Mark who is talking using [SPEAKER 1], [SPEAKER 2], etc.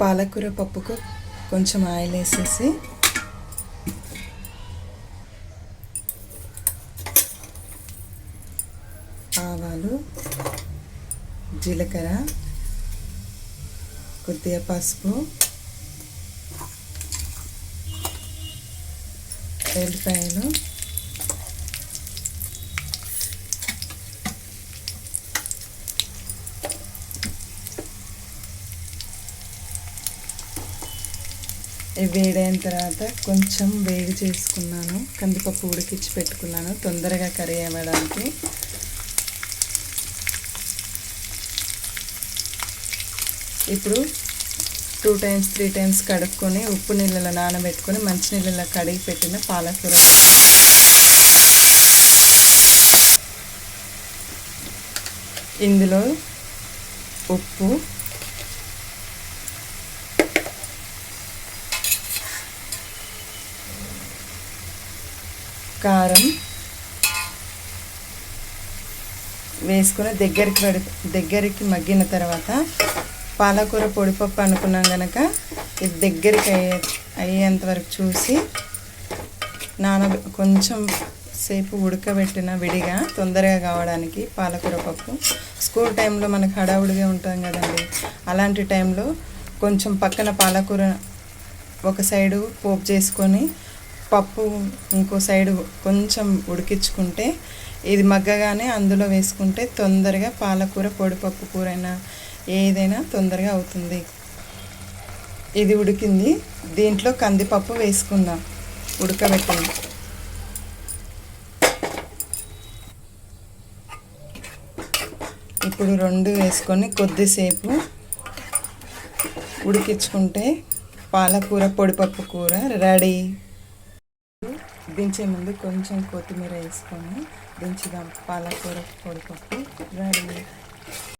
[SPEAKER 1] పాలకూర పప్పుకు కొంచెం ఆయిల్ వేసేసి ఆవాలు జీలకర్ర కొద్దిగా పసుపు ఎల్లిపాయలు వేడైన తర్వాత కొంచెం వేడి చేసుకున్నాను. కందిపప్పు ఉడికించి పెట్టుకున్నాను. తొందరగా కర్రీ అవ్వడానికి. ఇప్పుడు టూ టైమ్స్ త్రీ టైమ్స్ కడుక్కొని ఉప్పు నీళ్ళలో నానబెట్టుకొని మంచి నీళ్ళలో కడిగి పెట్టిన పాలకూర ఇందులో ఉప్పు కారం వేసుకుని దగ్గరికి పడి దగ్గరికి మగ్గిన తర్వాత పాలకూర పొడిపప్పు అనుకున్నాం కనుక ఇది దగ్గరికి అయ్యే అయ్యేంత వరకు చూసి నాన కొంచెం సేపు ఉడకబెట్టిన విడిగా తొందరగా కావడానికి పాలకూర పప్పు. స్కూల్ టైంలో మనకు హడావుడిగా ఉంటాం కదండి. అలాంటి టైంలో కొంచెం పక్కన పాలకూర ఒక సైడు పోపు చేసుకొని పప్పు ఇంకో సైడు కొంచెం ఉడికించుకుంటే ఇది మగ్గగానే అందులో వేసుకుంటే తొందరగా పాలకూర పొడిపప్పు కూర అయినా ఏదైనా తొందరగా అవుతుంది. ఇది ఉడికింది. దీంట్లో కందిపప్పు వేసుకుందాం. ఉడకబెట్టింది ఇప్పుడు రెండు వేసుకొని కొద్దిసేపు ఉడికించుకుంటే పాలకూర పొడిపప్పు కూర రెడీ. దించే ముందు కొంచెం కొత్తిమీర వేసుకొని దించుదాం. పాలకూర పొడిపప్పు రెడీ.